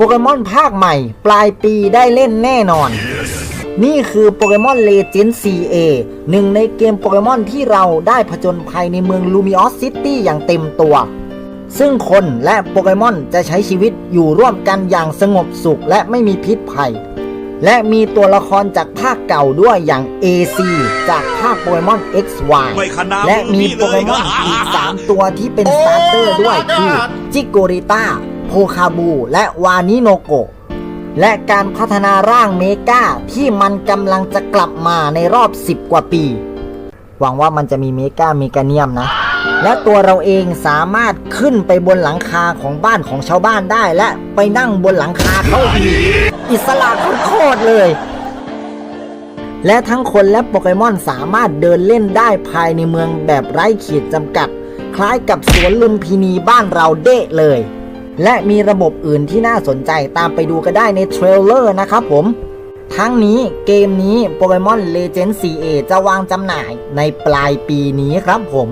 โปเกมอนภาคใหม่ ปลายปีได้เล่นแน่นอน นี่คือโปเกมอนเลเจนด์ CA หนึ่งในเกมโปเกมอนที่เราได้ผจญภัยในเมืองลูมิออสซิตี้อย่างเต็มตัว ซึ่งคนและโปเกมอนจะใช้ชีวิตอยู่ร่วมกันอย่างสงบสุขและไม่มีพิษภัย และมีตัวละครจากภาคเก่าด้วยอย่าง AC จากภาคโปเกมอน XY และมีโปเกมอนอีก 3 ตัวที่เป็นสตาร์เตอร์ด้วยคือจิโกริต้า โพคาบู และวานิโนโกะและการพัฒนาร่างเมกาที่มันกำลังจะกลับมาในรอบ 10 กว่าปี หวังว่ามันจะมีเมกาเมกาเนียมนะ และตัวเราเองสามารถขึ้นไปบนหลังคาของบ้านของชาวบ้านได้และไปนั่งบนหลังคาเขาอีกอิสระโคตรเลย และทั้งคนและโปเกมอนสามารถเดินเล่นได้ภายในเมืองแบบไร้ขีดจำกัด คล้ายกับสวนลุมพินีบ้านเราเด้เลย และมีระบบอื่นที่น่าสนใจตามไปดูก็ได้ในเทรลเลอร์นะครับผม ทั้งนี้เกมนี้โปเกมอน Legend CA จะวางจำหน่ายในปลายปีนี้ครับผม